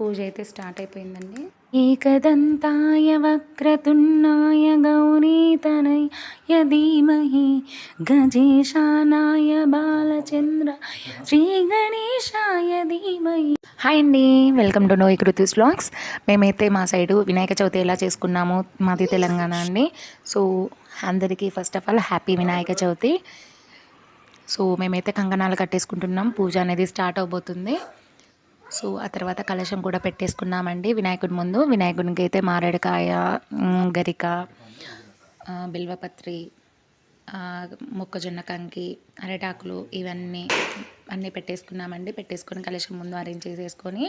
పూజ అయితే స్టార్ట్ అయిపోయిందండి. ఏకదంతాయ వక్రతున్నాయ గౌరీతనయ ధీమహి గజేశానాయ బాలచంద్ర శ్రీ గణేశాయ ధీమహి. హాయ్ అండి వెల్కమ్ టు నో కృతిస్ వ్లాగ్స్. మేమైతే మా సైడు వినాయక చవితి ఎలా చేసుకున్నాము మాది తెలంగాణ అండి. సో అందరికీ first of all happy Vinayaka Chavithi. So మేమైతే కంకణాలు కట్టేసుకుంటున్నాం. పూజ అనేది స్టార్ట్ అవబోతుంది. సో ఆ తర్వాత కలశం కూడా పెట్టేసుకున్నామండి వినాయకుడి ముందు. వినాయకుడికి అయితే మారేడుకాయ గరిక బిల్వపత్రి మొక్కజొన్న కంకి అరటాకులు ఇవన్నీ అన్నీ పెట్టేసుకున్నామండి. పెట్టేసుకొని కలశం ముందు అరేంజ్ చేసేసుకొని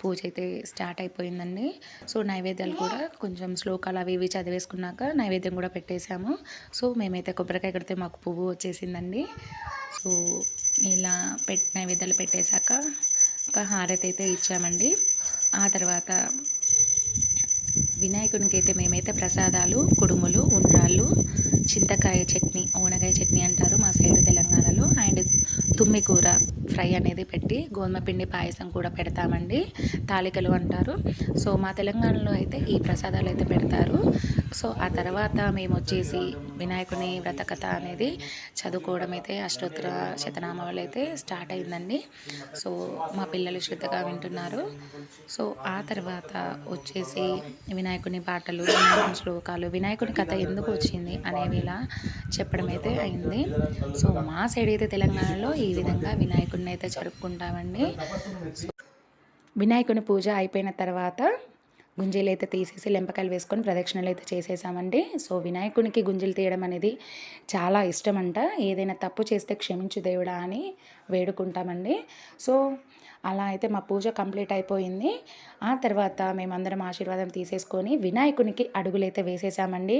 పూజ అయితే స్టార్ట్ అయిపోయిందండి. సో నైవేద్యాలు కూడా కొంచెం శ్లోకాలు అవి ఇవి చదివేసుకున్నాక నైవేద్యం కూడా పెట్టేశాము. సో మేమైతే కొబ్బరికాయ కడితే మాకు పువ్వు వచ్చేసిందండి. సో ఇలా పెట్ నైవేద్యాలు పెట్టేశాక హారతి అయితే ఇచ్చామండి. ఆ తర్వాత వినాయకునికి అయితే మేమైతే ప్రసాదాలు కుడుములు ఉండ్రాళ్ళు చింతకాయ చట్నీ ఓనగాయ చట్నీ అంటారు మా సైడ్ తెలంగాణలో. అండ్ తుమ్మి కూర ఫ్రై అనేది పెట్టి గోధుమ పిండి పాయసం కూడా పెడతామండి. తాలికలు అంటారు. సో మా తెలంగాణలో అయితే ఈ ప్రసాదాలు అయితే పెడతారు. సో ఆ తర్వాత మేము వచ్చేసి వినాయకుని వ్రతకథ అనేది చదువుకోవడం అయితే అష్టోత్తర శతనామాలు అయితే స్టార్ట్ అయిందండి. సో మా పిల్లలు శ్రద్ధగా వింటున్నారు. సో ఆ తర్వాత వచ్చేసి వినాయకుని పాటలు వినాయకుని శ్లోకాలు వినాయకుని కథ ఎందుకు వచ్చింది అనేవి ఇలా చెప్పడం అయితే అయింది. సో మా సైడ్ అయితే తెలంగాణలో ఈ విధంగా వినాయకుని వినాయకుడిని అయితే జరుపుకుంటామండి. వినాయకుని పూజ అయిపోయిన తర్వాత గుంజీలు అయితే తీసేసి లెంపకాయలు వేసుకొని ప్రదక్షిణలు అయితే చేసేసామండి. సో వినాయకునికి గుంజీలు తీయడం అనేది చాలా ఇష్టం అంట ఏదైనా తప్పు చేస్తే క్షమించు దేవుడా అని వేడుకుంటామండి. సో అలా అయితే మా పూజ కంప్లీట్ అయిపోయింది. ఆ తర్వాత మేమందరం ఆశీర్వాదం తీసేసుకొని వినాయకునికి అడుగులైతే వేసేసామండి.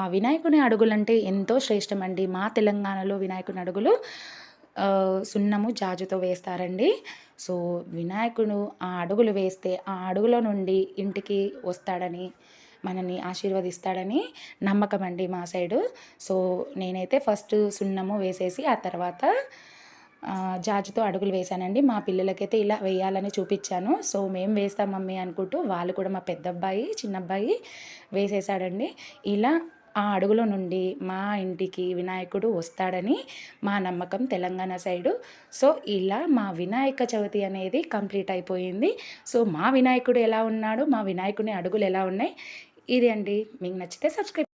ఆ వినాయకుని అడుగులంటే ఎంతో శ్రేష్టమండి. మా తెలంగాణలో వినాయకుని అడుగులు సున్నము జాజుతో వేస్తారండి. సో వినాయకుడు ఆ అడుగులు వేస్తే ఆ అడుగులో నుండి ఇంటికి వస్తాడని మనని ఆశీర్వదిస్తాడని నమ్మకం అండి మా సైడు. సో నేనైతే ఫస్ట్ సున్నము వేసేసి ఆ తర్వాత జాజుతో అడుగులు వేశానండి. మా పిల్లలకైతే ఇలా వేయాలని చూపించాను. సో మేము వేస్తాం మమ్మీ అనుకుంటూ వాళ్ళు కూడా మా పెద్ద అబ్బాయి చిన్న అబ్బాయి వేసేసాడండి ఇలా ఆ అడుగుల నుండి మా ఇంటికి వినాయకుడు వస్తాడని మా నమ్మకం తెలంగాణ సైడు. సో ఇలా మా వినాయక చవితి అనేది కంప్లీట్ అయిపోయింది. సో మా వినాయకుడు ఎలా ఉన్నాడు? మా వినాయకుని అడుగులు ఎలా ఉన్నాయి? ఇది అండి. మీకు నచ్చితే సబ్స్క్రైబ్